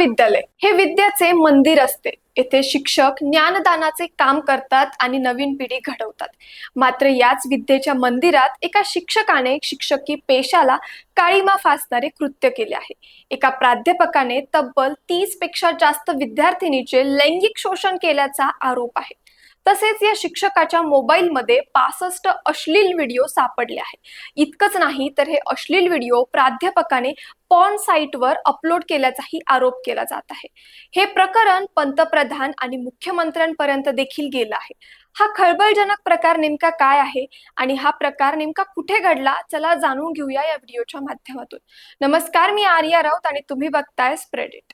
महाविद्यालय. हे विद्याचे मंदिर असते. येथे शिक्षक ज्ञानदानाचे काम करतात आणि नवीन पिढी घडवतात. मात्र याच विद्येच्या मंदिरात एका शिक्षकाने शिक्षकी पेशाला काळीमा फासणारे कृत्य केले आहे. एका प्राध्यापकाने तब्बल तीसपेक्षा जास्त विद्यार्थिनीचे लैंगिक शोषण केल्याचा आरोप आहे. तसेच या शिक्षकाच्या मोबाईलमध्ये पासष्ट अश्लील व्हिडिओ सापडले आहे इतकंच नाही तर हे अश्लील व्हिडिओ प्राध्यापकाने पॉन साईटवर अपलोड केल्याचाही आरोप केला जात आहे. हे प्रकरण पंतप्रधान आणि मुख्यमंत्र्यांपर्यंत देखील गेलं आहे. हा खळबळजनक प्रकार नेमका काय आहे आणि हा प्रकार नेमका कुठे घडला चला जाणून घेऊया या व्हिडिओच्या माध्यमातून. नमस्कार मी आर्या राऊत आणि तुम्ही बघताय स्प्रेडिट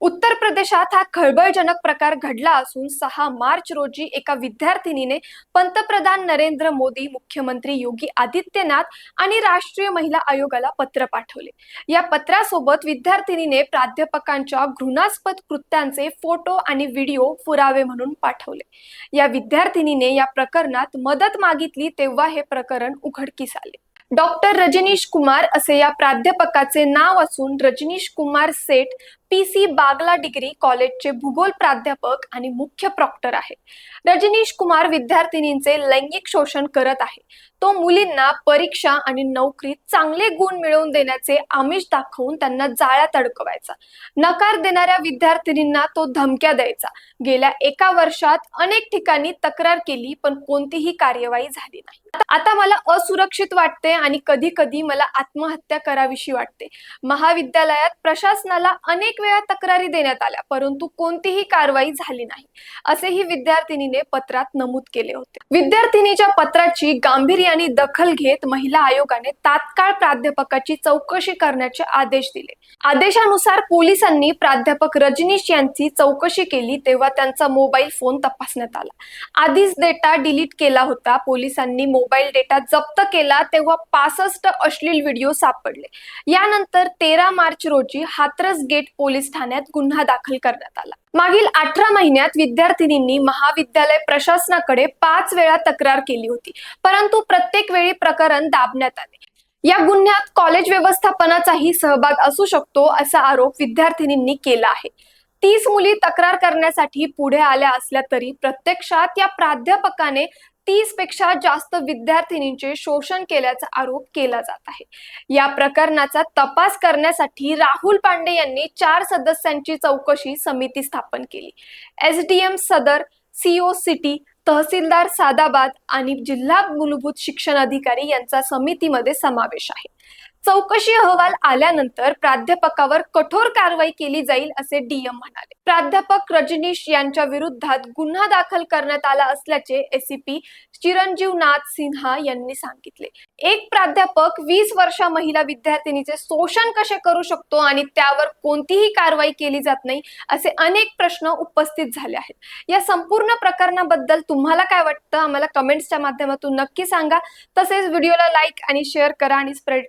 उत्तर प्रदेशात हा खळबळजनक प्रकार घडला असून सहा मार्च रोजी एका विद्यार्थिनीने पंतप्रधान नरेंद्र मोदी मुख्यमंत्री योगी आदित्यनाथ आणि राष्ट्रीय महिला आयोगाला पत्र पाठवले. या पत्रासोबत विद्यार्थिनीने प्राध्यापकांच्या घृणास्पद कृत्यांचे फोटो आणि व्हिडिओ पुरावे म्हणून पाठवले. या विद्यार्थिनीने या प्रकरणात मदत मागितली तेव्हा हे प्रकरण उघडकीस आले. डॉक्टर रजनीश कुमार असे या प्राध्यापकाचे नाव असून Rajneesh Kumar Seth P C Bagla degree कॉलेजचे भूगोल प्राध्यापक आणि मुख्य प्रॉक्टर आहे रजनीश कुमार विद्यार्थिनींचे लैंगिक शोषण करत आहे. तो मुलींना परीक्षा आणि नोकरीत चांगले गुण मिळवून देण्याचे आमिष दाखवून त्यांना जाळ्यात अडकवायचा. नकार देणाऱ्या विद्यार्थिनींना तो धमक्या द्यायचा. गेल्या एका वर्षात अनेक ठिकाणी तक्रार केली पण कोणतीही कार्यवाही झाली नाही. आता- आता मला असुरक्षित वाटते आणि कधी कधी मला आत्महत्या करावीशी वाटते. महाविद्यालयात प्रशासनाला अनेक अनेक वेळा तक्रारी देण्यात आल्या परंतु कोणतीही कारवाई झाली नाही असेही विद्यार्थिनीने पत्रात नमूद केले होते. विद्यार्थिनीच्या पत्राची गांभीर्याने दखल घेत महिला आयोगाने तात्काळ प्राध्यापकाची चौकशी करण्याचे आदेश दिले. आदेशानुसार पोलिसांनी प्राध्यापक रजनीश यांची चौकशी केली तेव्हा त्यांचा मोबाईल फोन तपासण्यात आला. आधीच डेटा डिलीट केला होता पोलिसांनी मोबाईल डेटा जप्त केला तेव्हा पासष्ट अश्लील व्हिडिओ सापडले. यानंतर तेरा मार्च रोजी हातरस गेट पोलीस ठाण्यात गुन्हा दाखल करण्यात आला. मागील अठरा महिन्यात विद्यार्थिनींनी महाविद्यालय प्रशासनाकडे पाच वेळा तक्रार केली होती. परंतु प्रत्येक वेळी प्रकरण दाबण्यात आले. या गुन्ह्यात कॉलेज व्यवस्थापनाचाही सहभाग असू शकतो असा आरोप विद्यार्थिनींनी केला आहे. तीस मुली तक्रार करण्यासाठी पुढे आल्या असल्या तरी प्रत्यक्षात या प्राध्यापकाने तीसपेक्षा जास्त विद्यार्थिनींचे शोषण केल्याचा आरोप केला जात आहे. या प्रकरणाचा तपास करण्यासाठी राहुल पांडे यांनी चार सदस्यांची चौकशी समिती स्थापन केली. एस डी एम सदर सीओ सिटी तहसीलदार सादाबाद आणि जिल्हा मूलभूत शिक्षण अधिकारी यांचा समितीमध्ये समावेश आहे. चौकशी अहवाल आल्यानंतर प्राध्यापकावर कठोर कारवाई केली जाईल असे डीएम म्हणाले. प्राध्यापक रजनीश यांच्या विरुद्धात गुन्हा दाखल करण्यात आला असल्याचे एसीपी चिरंजीव नाथ सिन्हा यांनी सांगितले. एक प्राध्यापक वीस वर्षा महिला विद्यार्थिनीचे शोषण कसे करू शकतो आणि त्यावर कोणतीही कारवाई केली जात नाही असे अनेक प्रश्न उपस्थित झाले आहेत. या संपूर्ण प्रकरणाबद्दल तुम्हाला काय वाटतं? आम्हाला कमेंट्सच्या माध्यमातून नक्की सांगा. तसेच व्हिडिओला लाईक आणि शेअर करा आणि